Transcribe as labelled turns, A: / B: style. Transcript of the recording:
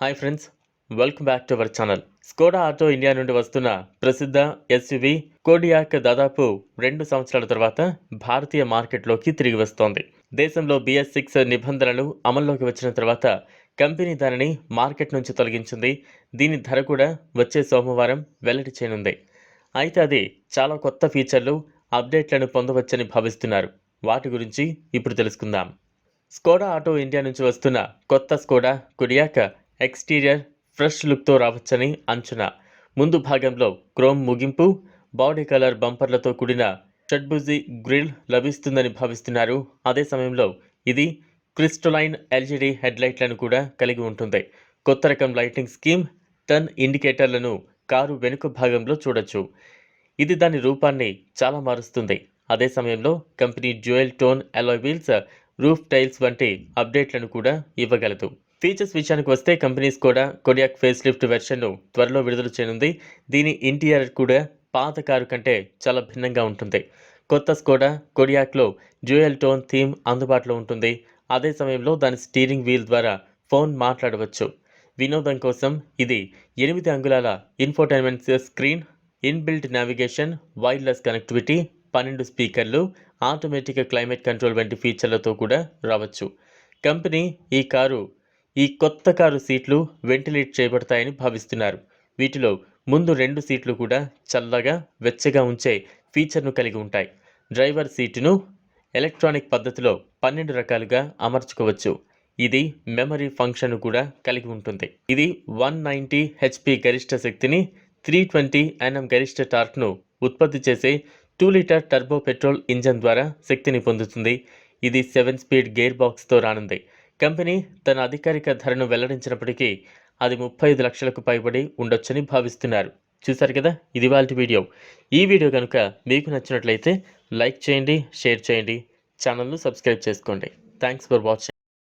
A: Hi friends welcome back to our channel. Skoda auto India నుండి వస్తున్న ప్రసిద్ధ SUV Kodiak దాదాపు రెండు సంవత్సరాల తర్వాత భారతీయ మార్కెట్లోకి తిరిగి వస్తోంది. దేశంలో బిఎస్ సిక్స్ నిబంధనలు అమల్లోకి వచ్చిన తర్వాత కంపెనీ దానిని మార్కెట్ నుంచి తొలగించింది. దీని ధర కూడా వచ్చే సోమవారం వెల్లడి చేయనుంది. అయితే అది చాలా కొత్త ఫీచర్లు అప్డేట్లను పొందవచ్చని భావిస్తున్నారు. వాటి గురించి ఇప్పుడు తెలుసుకుందాం. స్కోడా ఆటో ఇండియా నుంచి వస్తున్న కొత్త స్కోడా కుడియాక ఎక్స్టీరియర్ ఫ్రెష్ లుక్తో రావచ్చని అంచనా. ముందు భాగంలో క్రోమ్ ముగింపు బాడీ కలర్ బంపర్లతో కూడిన షడ్భుజి గ్రిల్ లభిస్తుందని భావిస్తున్నారు. అదే సమయంలో ఇది క్రిస్టలైన్ ఎల్జీడీ హెడ్లైట్లను కూడా కలిగి ఉంటుంది. కొత్త రకం లైటింగ్ స్కీమ్ టర్న్ ఇండికేటర్లను కారు వెనుక భాగంలో చూడొచ్చు. ఇది దాని రూపాన్ని చాలా మారుస్తుంది. అదే సమయంలో company dual tone alloy wheels roof tiles వంటి అప్డేట్లను కూడా ఇవ్వగలదు. ఫీచర్స్ విషయానికి వస్తే కంపెనీస్ కూడా కొడియాక్ ఫేస్ లిఫ్ట్ వెర్షన్ను త్వరలో విడుదల చేయనుంది. దీని ఇంటీరియర్ కూడా పాత కారు కంటే చాలా భిన్నంగా ఉంటుంది. కొత్త స్కోడా కొడియాక్లో డ్యూయల్ టోన్ థీమ్ అందుబాటులో ఉంటుంది. అదే సమయంలో దాని స్టీరింగ్ వీల్ ద్వారా ఫోన్ మాట్లాడవచ్చు. వినోదం కోసం ఇది ఎనిమిది అంగుళాల infotainment screen inbuilt navigation wireless connectivity పన్నెండు స్పీకర్లు ఆటోమేటిక్ క్లైమేట్ కంట్రోల్ వంటి ఫీచర్లతో కూడా రావచ్చు. కంపెనీ ఈ కారు ఈ కొత్త కారు సీట్లు వెంటిలేట్ చేయబడతాయని భావిస్తున్నారు. వీటిలో ముందు రెండు సీట్లు కూడా చల్లగా వెచ్చగా ఉంచే ఫీచర్ను కలిగి ఉంటాయి. డ్రైవర్ సీటును ఎలక్ట్రానిక్ పద్ధతిలో పన్నెండు రకాలుగా అమర్చుకోవచ్చు. ఇది మెమరీ ఫంక్షన్ కూడా కలిగి ఉంటుంది. ఇది వన్ నైంటీ హెచ్పి గరిష్ట శక్తిని త్రీ ట్వంటీ ఎన్ఎం గరిష్ట టార్క్ను ఉత్పత్తి చేసే two litre turbo petrol engine ద్వారా శక్తిని పొందుతుంది. ఇది సెవెన్ స్పీడ్ గేర్ బాక్స్తో రానుంది. కంపెనీ తన అధికారిక ధరను వెల్లడించినప్పటికీ అది ముప్పై ఐదు లక్షలకు పైబడి ఉండొచ్చని భావిస్తున్నారు. చూశారు కదా? ఇది వాళ్ళ వీడియో. ఈ వీడియో కనుక మీకు నచ్చినట్లయితే లైక్ చేయండి షేర్ చేయండి. ఛానల్ను సబ్స్క్రైబ్ చేసుకోండి. Thanks for watching